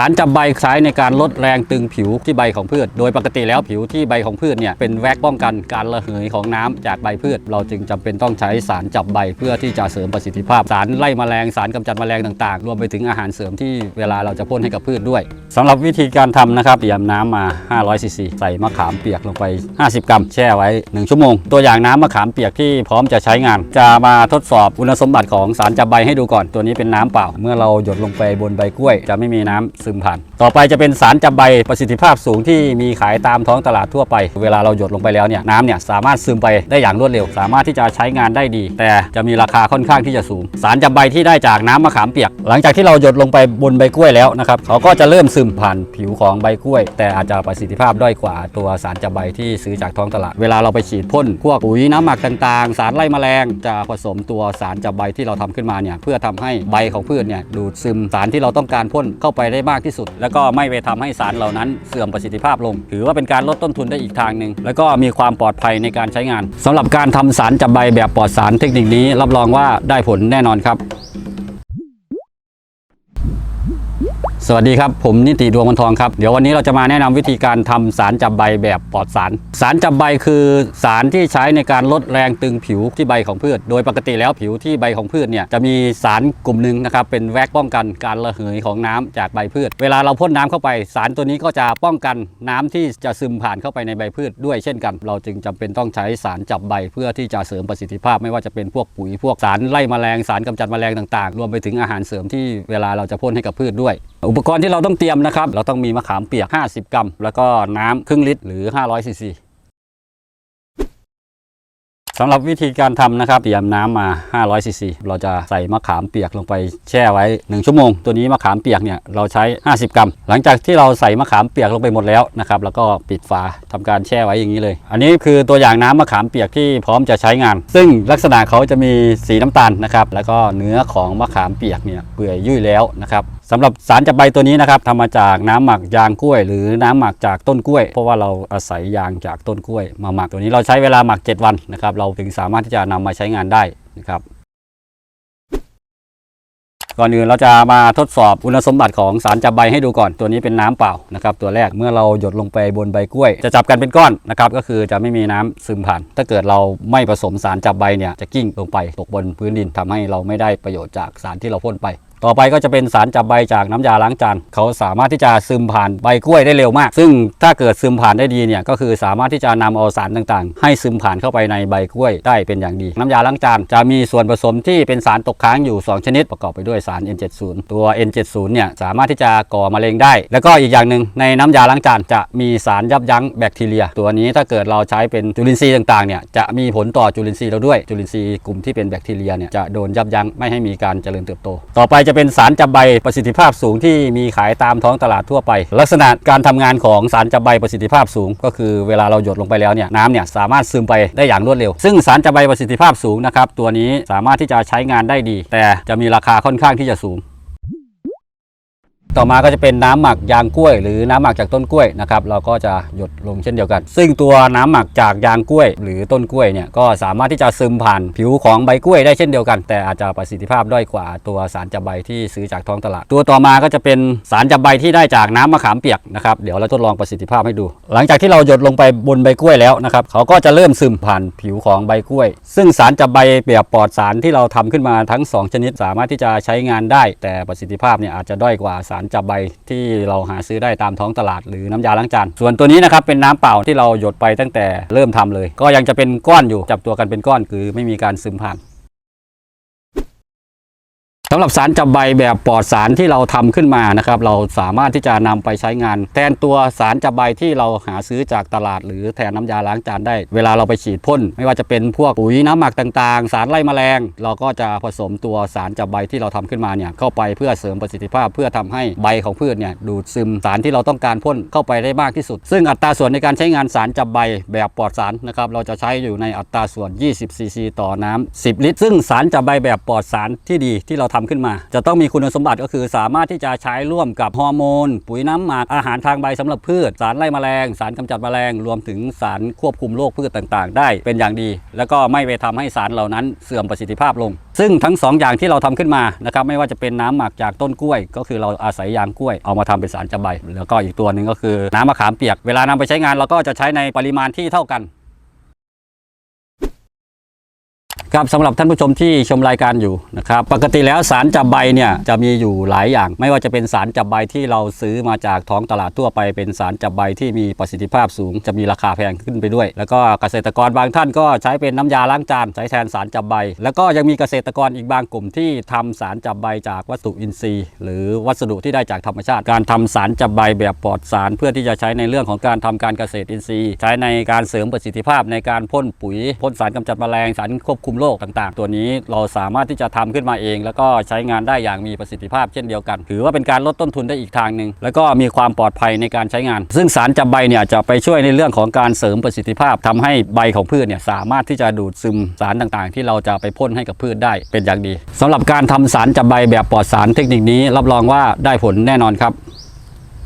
สารจับใบใช้ในการลดแรงตึงผิวที่ใบของพืช โดยปกติแล้วผิวที่ใบของพืชเนี่ยเป็นแวกป้องกันการระเหยของน้ำจากใบพืช เราจึงจำเป็นต้องใช้สารจับใบเพื่อที่จะเสริมประสิทธิภาพ สารไล่แมลงสารกำจัดแมลงต่างๆ รวมไปถึงอาหารเสริมที่เวลาเราจะพ่นให้กับพืชด้วยสำหรับวิธีการทำนะครับเตรียมน้ำมา 500ซีซีใส่มะขามเปียกลงไป 50 กรัม แช่ไว้ 1 ชั่วโมง ตัวอย่างน้ำมะขามเปียกที่พร้อมจะใช้งาน จะมาทดสอบคุณสมบัติของสารจับใบให้ดูก่อนตัวนี้เป็นน้ำเปล่า เมื่อเราหยดลงไปบนใบกล้วย จะไม่มีน้ำซึมผ่าน ต่อไปจะเป็นสารจับใบประสิทธิภาพสูงที่มีขายตามท้องตลาดทั่วไป เวลาเราหยดลงไปแล้วเนี่ยน้ำเนี่ยสามารถซึมไปได้อย่างรวดเร็ว สามารถที่จะใช้งานได้ดี แต่จะมีราคาค่อนข้างที่จะสูง สารจับใบที่ได้จากน้ำมะขามเปียก หลังจากที่เราหยดลงไปบนใบกล้วยแล้วนะครับเขาก็จะเริ่มซึมผ่านผิวของใบกล้วย แต่อาจจะประสิทธิภาพด้อยกว่าตัวสารจับใบที่ซื้อจากท้องตลาด เวลาเราไปฉีดพ่นพวกปุ๋ยน้ำหมักต่างๆ สารไล่แมลง จะผสมตัวสารจับใบที่เราทำขึ้นมาเนี่ยเพื่อทำให้ใบของพืชเนี่ยดูดซึมสารที่เราต้องการพ่นเข้าไปได้มากที่สุด แล้วก็ไม่ไปทำให้สารเหล่านั้นเสื่อมประสิทธิภาพลง ถือว่าเป็นการลดต้นทุนได้อีกทางหนึ่งแล้วก็มีความปลอดภัยในการใช้งานสำหรับการทำสารจับใบแบบปลอดสารเทคนิคนี้รับรองว่าได้ผลแน่นอนครับ สวัสดีครับ ผมนิติดวงวันทองครับ เดี๋ยววันนี้เราจะมาแนะนำวิธีการทำสารจับใบแบบปลอดสาร สารจับใบคือสารที่ใช้ในการลดแรงตึงผิวที่ใบของพืช โดยปกติแล้วผิวที่ใบของพืชเนี่ยจะมีสารกลุ่มหนึ่งนะครับเป็นแวกป้องกันการระเหยของน้ำจากใบพืช เวลาเราพ่นน้ำเข้าไป สารตัวนี้ก็จะป้องกันน้ำที่จะซึมผ่านเข้าไปในใบพืช ด้วยเช่นกัน เราจึงจำเป็นต้องใช้สารจับใบ เพื่อที่จะเสริมประสิทธิภาพ ไม่ว่าจะเป็นพวกปุ๋ยพวกสารไล่แมลงสารกำจัดแมลงต่างๆ รวมไปถึงอาหารเสริมที่เวลาเราจะพ่นให้กับพืชด้วยอุปกรณ์ที่เราต้องเตรียมนะครับ เราต้องมีมะขามเปียก 50 กรัม แล้วก็น้ำครึ่งลิตรหรือ 500ซีซีสำหรับวิธีการทำนะครับเตรียมน้ำมา 500ซีซีเราจะใส่มะขามเปียกลงไปแช่ไว้ 1 ชั่วโมง ตัวนี้มะขามเปียกเนี่ยเราใช้ 50 กรัม หลังจากที่เราใส่มะขามเปียกลงไปหมดแล้วนะครับแล้วก็ปิดฝาทำการแช่ไว้อย่างนี้เลย อันนี้คือตัวอย่างน้ำมะขามเปียกที่พร้อมจะใช้งาน ซึ่งลักษณะเขาจะมีสีน้ำตาลนะครับแล้วก็เนื้อของมะขามเปียกเนี่ยเปื่อยยุ่ยแล้วนะครับ สำหรับสารจับใบตัวนี้นะครับทำมาจากน้ำหมักยางกล้วย หรือน้ำหมักจากต้นกล้วย เพราะว่าเราอาศัยยางจากต้นกล้วย มาหมักตัวนี้เราใช้เวลาหมัก 7 วันนะครับ เราถึงสามารถที่จะนำมาใช้งานได้นะครับก่อนอื่นเราจะมาทดสอบคุณสมบัติของสารจับใบให้ดูก่อนตัวนี้เป็นน้ำเปล่านะครับตัวแรกเมื่อเราหยดลงไปบนใบกล้วย จะจับกันเป็นก้อนนะครับก็คือจะไม่มีน้ำซึมผ่าน ถ้าเกิดเราไม่ผสมสารจับใบเนี่ยจะกิ้งลงไปตกบนพื้นดินทำให้เราไม่ได้ประโยชน์จากสารที่เราพ่นไป ต่อไปก็จะเป็นสารจับใบจากน้ำยาล้างจานเขาสามารถที่จะซึมผ่านใบกล้วยได้เร็วมาก ซึ่งถ้าเกิดซึมผ่านได้ดีเนี่ยก็คือสามารถที่จะนำเอาสารต่างๆ ให้ซึมผ่านเข้าไปในใบกล้วยได้เป็นอย่างดี น้ำยาล้างจานจะมีส่วนผสมที่เป็นสารตกค้างอยู่ 2 ชนิดประกอบไปด้วยสาร N70 ตัว N70 เนี่ยสามารถที่จะก่อมะเร็งได้ แล้วก็อีกอย่างหนึ่งในน้ำยาล้างจานจะมีสารยับยั้งแบคทีเรีย ตัวนี้ถ้าเกิดเราใช้เป็นจุลินทรีย์ต่างๆเนี่ยจะมีผลต่อจุลินทรีย์เราด้วยจุลินทรีย์กลุ่มที่เป็นแบคทีเรียเนี่ยจะโดนยับยั้งไม่ให้มีการเจริญเติบโต ต่อไปจะเป็นสารจับใบประสิทธิภาพสูงที่มีขายตามท้องตลาดทั่วไป ลักษณะการทำงานของสารจับใบประสิทธิภาพสูง ก็คือเวลาเราหยดลงไปแล้วเนี่ยน้ำเนี่ยสามารถซึมไปได้อย่างรวดเร็ว ซึ่งสารจับใบประสิทธิภาพสูงนะครับตัวนี้สามารถที่จะใช้งานได้ดี แต่จะมีราคาค่อนข้างที่จะสูง ต่อมาก็จะเป็นน้ำหมักยางกล้วย หรือน้ำหมักจากต้นกล้วยนะครับเราก็จะหยดลงเช่นเดียวกัน ซึ่งตัวน้ำหมักจากยางกล้วย หรือต้นกล้วยเนี่ยก็สามารถที่จะซึมผ่านผิวของใบกล้วยได้เช่นเดียวกัน แต่อาจจะประสิทธิภาพด้อยกว่าตัวสารจับใบที่ซื้อจากท้องตลาด ตัวต่อมาก็จะเป็นสารจับใบที่ได้จากน้ำมะขามเปียกนะครับเดี๋ยวเราทดลองประสิทธิภาพให้ดู หลังจากที่เราหยดลงไปบนใบกล้วยแล้วนะครับเขาก็จะเริ่มซึมผ่านผิวของใบกล้วย ซึ่งสารจับใบแบบปลอดสารที่เราทำขึ้นมาทั้งสองชนิดสามารถที่จะใช้งานได้ แต่ประสิทธิภาพเนี่ยอาจจะด้อยกว่าสารจับใบที่เราหาซื้อได้ตามท้องตลาดหรือน้ำยาล้างจานส่วนตัวนี้นะครับเป็นน้ำเปล่าที่เราหยดไปตั้งแต่เริ่มทำเลย ก็ยังจะเป็นก้อนอยู่จับตัวกันเป็นก้อนคือไม่มีการซึมผ่าน สำหรับสารจับใบแบบปลอดสารที่เราทำขึ้นมานะครับ เราสามารถที่จะนำไปใช้งาน แทนตัวสารจับใบที่เราหาซื้อจากตลาด หรือแทนน้ำยาล้างจานได้ เวลาเราไปฉีดพ่นไม่ว่าจะเป็นพวกปุ๋ยน้ำหมักต่างๆ สารไล่แมลง เราก็จะผสมตัวสารจับใบที่เราทำขึ้นมาเนี่ยเข้าไปเพื่อเสริมประสิทธิภาพ เพื่อทำให้ใบของพืชเนี่ยดูดซึมสารที่เราต้องการพ่นเข้าไปได้มากที่สุด ซึ่งอัตราส่วนในการใช้งานสารจับใบแบบปลอดสารนะครับเราจะใช้อยู่ในอัตราส่วน 20ซีซีต่อน้ำ10 ลิตร ซึ่งสารจับใบแบบปลอดสารที่ดีที่เราทำขึ้นมา จะต้องมีคุณสมบัติก็คือสามารถที่จะใช้ร่วมกับฮอร์โมน ปุ๋ยน้ำหมักอาหารทางใบสำหรับพืช สารไล่แมลง สารกำจัดแมลง รวมถึงสารควบคุมโรคพืชต่างๆ ได้เป็นอย่างดี แล้วก็ไม่ไปทำให้สารเหล่านั้นเสื่อมประสิทธิภาพลง ซึ่งทั้งสองอย่างที่เราทำขึ้นมานะครับไม่ว่าจะเป็นน้ำหมักจากต้นกล้วย ก็คือเราอาศัยยางกล้วยเอามาทำเป็นสารจับใบ แล้วก็อีกตัวหนึ่งก็คือน้ำมะขามเปียกเวลานำไปใช้งานเราก็จะใช้ในปริมาณที่เท่ากันครับสำหรับท่านผู้ชมที่ชมรายการอยู่นะครับปกติแล้วสารจับใบเนี่ยจะมีอยู่หลายอย่าง ไม่ว่าจะเป็นสารจับใบที่เราซื้อมาจากท้องตลาดทั่วไป เป็นสารจับใบที่มีประสิทธิภาพสูง จะมีราคาแพงขึ้นไปด้วย แล้วก็เกษตรกรบางท่านก็ใช้เป็นน้ำยาล้างจานใช้แทนสารจับใบ แล้วก็ยังมีเกษตรกรอีกบางกลุ่มที่ทำสารจับใบจากวัสดุอินทรีย์ หรือวัสดุที่ได้จากธรรมชาติ การทำสารจับใบแบบปลอดสารเพื่อที่จะใช้ในเรื่องของการทำการเกษตรอินทรีย์ ใช้ในการเสริมประสิทธิภาพในการพ่นปุ๋ยพ่นสารกำจัดแมลงสารควบคุมโรคต่างๆ ตัวนี้เราสามารถที่จะทำขึ้นมาเอง แล้วก็ใช้งานได้อย่างมีประสิทธิภาพเช่นเดียวกัน ถือว่าเป็นการลดต้นทุนได้อีกทางหนึ่งแล้วก็มีความปลอดภัยในการใช้งาน ซึ่งสารจับใบเนี่ยจะไปช่วยในเรื่องของการเสริมประสิทธิภาพทำให้ใบของพืชเนี่ยสามารถที่จะดูดซึมสารต่างๆ ที่เราจะไปพ่นให้กับพืชได้เป็นอย่างดีสำหรับการทำสารจับใบแบบปลอดสารเทคนิคนี้รับรองว่าได้ผลแน่นอนครับ